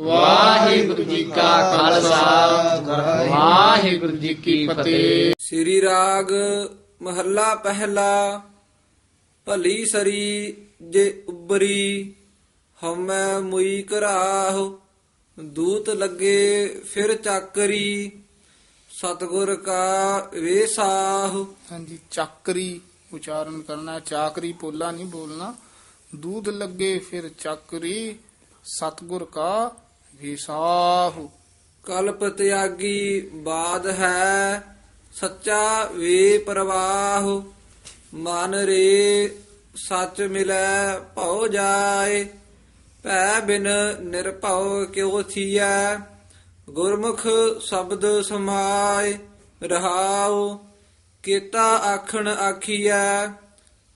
ਵਾਹਿਗੁਰੂ ਜੀ ਕਾ ਖਾਲਸਾ। ਵਾਹਿਗੁਰੂ ਜੀ ਕੀ ਫਤਿਹ। ਸ੍ਰੀ ਰਾਗ ਮਹੱਲਾ ਪਹਿਲਾ ਭਲੀ ਸਰੀ ਜੇ ਉਬਰੀ ਹਮੈ ਮੁਈ ਕਰਾਹੁ ਦੂਤ ਲੱਗੇ ਫਿਰ ਚਾਕਰੀ ਸਤਗੁਰ ਕਾ ਵੇਸਾਹੁ ਹਾਂਜੀ ਚਾਕਰੀ ਉਚਾਰਨ ਕਰਨਾ ਚਾਕਰੀ ਪੋਲਾ ਨਹੀਂ ਬੋਲਣਾ। ਦੂਧ ਲੱਗੇ ਫਿਰ ਚਾਕਰੀ ਸਤਗੁਰ ਕਾ ਵਿਸਾਹੂ। ਕਲਪ ਤਿਆਗੀ ਬਾਦ ਹੈ ਸੱਚਾ ਵੇ ਪ੍ਰਵਾਹ। ਮਨ ਰੇ ਸੱਚ ਮਿਲੈ ਭਉ ਜਾਏ ਭੈ ਬਿਨ ਨਿਰਭਉ ਕਿਉ ਥੀਐ। ਗੁਰਮੁਖ ਸ਼ਬਦ ਸਮਾਏ ਰਹਾਉ ਕੀਤਾ ਆਖਣ ਆਖੀਐ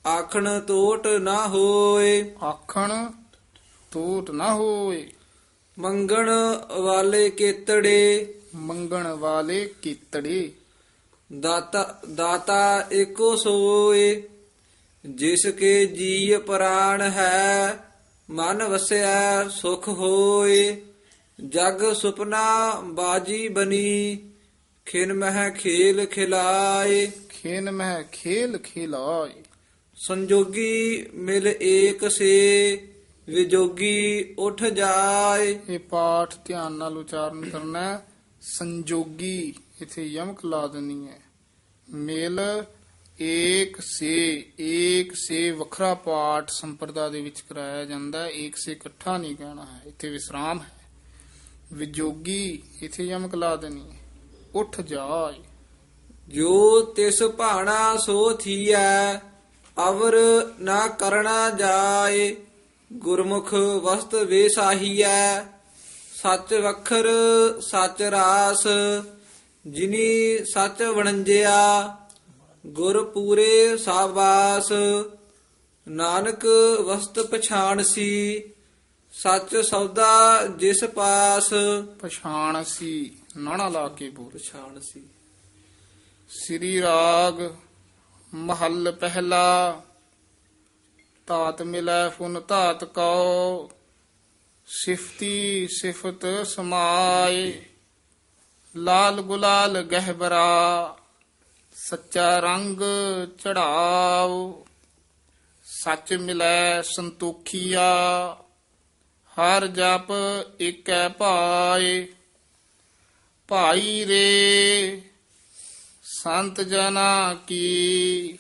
ਆਖਣ ਟੋਟ ਨਾ ਹੋਏ। ਆਖਣ ਟੋਟ ਨਾ ਹੋਏ ਮੰਗਣ ਵਾਲੇ ਕੇਤੜੇ। ਮੰਗਣ ਵਾਲੇ ਕੀਤੜੇ। ਦਾਤਾ ਦਾਤਾ ਏਕੋ ਸੋਏ। ਜਿਸ ਕੇ ਜੀ ਪ੍ਰਾਣ ਹੈ ਮਨ ਵਸਿਆ ਸੁਖ ਹੋਏ। ਜਗ ਸੁਪਨਾ ਬਾਜੀ ਬਨੀ ਖਿਨ ਮਹਿ ਖੇਲ ਖਿਲਾਏ। ਖੇਨ ਮਹਿ ਖੇਲ ਖਿਲਾਏ। ਸੰਜੋਗੀ ਮਿਲ ਏਕ ਸੇ। ਵਿਜੋਗੀ ਉਠ ਜਾਏ। ਇਹ ਪਾਠ ਧਿਆਨ ਨਾਲ ਉਚਾਰਨ ਕਰਨਾ ਹੈ। ਸੰਜੋਗੀ ਇਥੇ ਯਮਕ ਲਾ ਦੇਣੀ ਹੈ। ਮੇਲ ਏਕ ਸੇ ਏਕ ਸੇ ਵੱਖਰਾ ਪਾਠ ਸੰਪਰਦਾ ਦੇ ਵਿੱਚ ਕਰਾਇਆ ਜਾਂਦਾ ਹੈ। ਏਕ ਸੇ ਇਕੱਠਾ ਨਹੀਂ ਕਹਿਣਾ ਹੈ। ਇੱਥੇ ਵਿਸਰਾਮ ਹੈ। ਵਿਜੋਗੀ ਇਥੇ ਯਮਕ ਲਾ ਦੇਣੀ ਹੈ। ਉੱਠ ਜਾਏ। ਜੋ ਤਿਸ ਭਾਣਾ ਸੋ ਥੀਐ ਅਵਰ ਨਾ ਕਰਣਾ ਜਾਏ। ਗੁਰਮੁਖ ਵਸਤ ਵੇਸਾਹੀਐ ਸੱਚ ਵਖਰ ਸੱਚ ਰਾਸ ਜਿਨੀ ਸੱਚ ਵਣੰਜਿਆ ਗੁਰ ਪੂਰੇ ਸਾਬਾਸ ਨਾਨਕ ਵਸਤ ਪਛਾਣ ਸੀ ਸੱਚ ਸੌਦਾ ਜਿਸ ਪਾਸ। ਪਛਾਣ ਸੀ ਨਾਣਾ ਲਾ ਕੇ ਬੋਲ। ਪਛਾਣ ਸੀ ਸ੍ਰੀ ਰਾਗ ਮਹੱਲ ਪਹਿਲਾ ਤਾਤ ਮਿਲੈ ਫੁਨ ਧਾਤ ਕਉ, ਸਿਫਤੀ ਸਿਫਤ ਸਮਾਏ ਲਾਲ ਗੁਲਾਲ ਗਹਿਬਰਾ ਸੱਚਾ ਰੰਗ ਚੜਾਓ। ਸੱਚ ਮਿਲੈ ਸੰਤੋਖੀਆ, ਹਰ ਜਪ ਏਕੈ ਭਾਏ। ਭਾਈ ਰੇ, ਸੰਤ ਜਨਾ ਕੀ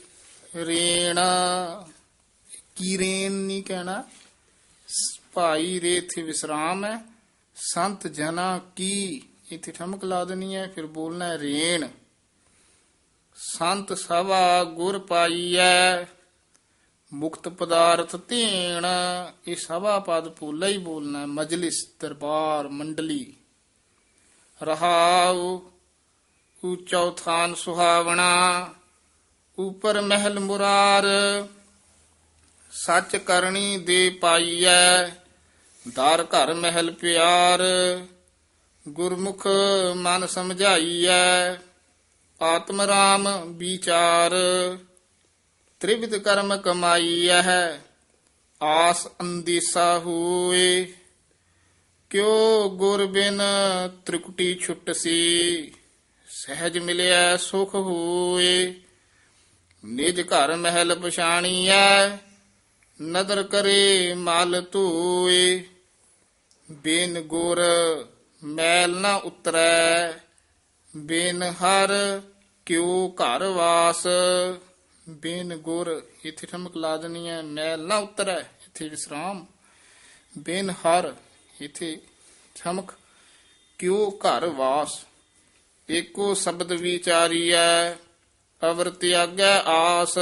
ਰੇਣਾ। ਕੀ ਰੇਣ ਨਹੀਂ ਕਹਿਣਾ। ਭਾਈ ਰੇ ਇੱਥੇ ਵਿਸਰਾਮ ਹੈ। ਸੰਤ ਜਨਾ ਕੀ ਇੱਥੇ ਠਮਕ ਲਾ ਦੇਣੀ ਹੈ, ਫਿਰ ਬੋਲਣਾ ਹੈ ਰੇਣ। ਸੰਤ ਸਭਾ ਗੁਰ ਪਾਈਐ ਮੁਕਤ ਪਦਾਰਥ ਧੇਣ। ਇਹ ਸਭਾ ਪਦ ਪੂਲਾ ਹੀ ਬੋਲਣਾ ਹੈ, ਮਜਲਿਸ ਦਰਬਾਰ ਮੰਡਲੀ। ਰਹਾਉ ਉੱਚਾ ਸੁਹਾਵਣਾ, ਉਪਰ ਮਹਿਲ ਮੁਰਾਰ। ਸੱਚ ਕਰਨੀ ਦੇ ਪਾਈਐ, ਦਰ ਘਰ ਮਹਿਲ ਪਿਆਰ, ਗੁਰਮੁਖ ਮਨ ਸਮਝਾਈਐ, ਆਤਮ ਰਾਮ ਵਿਚਾਰ। ਤ੍ਰਿਵਿਧ ਕਰਮ ਕਮਾਈਐ, ਆਸ ਅੰਦੀਸਾ ਹੋਏ। ਕਿਉ ਗੁਰ ਬਿਨ ਤ੍ਰਿਕੁਟੀ ਛੁੱਟ ਸੀ, ਸਹਿਜ ਮਿਲਿਆ ਸੁਖ ਹੋਏ। ਨਿਜ ਘਰ ਮਹਿਲ ਪਛਾਣੀਐ ਨਦਰ ਕਰੇ ਮਲ ਧੋਏ, ਬਿਨ ਗੁਰ ਮੈਲ ਨਾ ਉਤਰੈ, ਬਿਨ ਹਰ ਕਿਉ ਘਰ ਵਾਸ। ਬੇਨ ਗੁਰ, ਇਥੇ ਠਮਕ ਲਾ ਦੇਣੀ ਹੈ, ਮੈਲ ਨਾ ਉਤਰੈ, ਇਥੇ ਵਿਸਰਾਮ। ਬੇਨ ਹਰ, ਇਥੇ ਠਮਕ ਕਿਉ ਘਰ ਵਾਸ। ਏਕੋ ਸ਼ਬਦ ਵਿਚਾਰੀਐ, ਅਵਰ ਤਿਆਗੈ ਆਸ।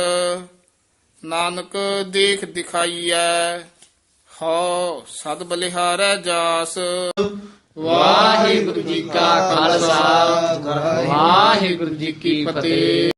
ਨਾਨਕ ਦੇਖ ਦਿਖਾਈਐ, ਹਉ ਸਦ ਬਲਿਹਾਰੈ ਜਾਸ। ਵਾਹਿਗੁਰੂ ਜੀ ਕਾ ਖਾਲਸਾ, ਵਾਹਿਗੁਰੂ ਜੀ ਕੀ ਫਤਿਹ।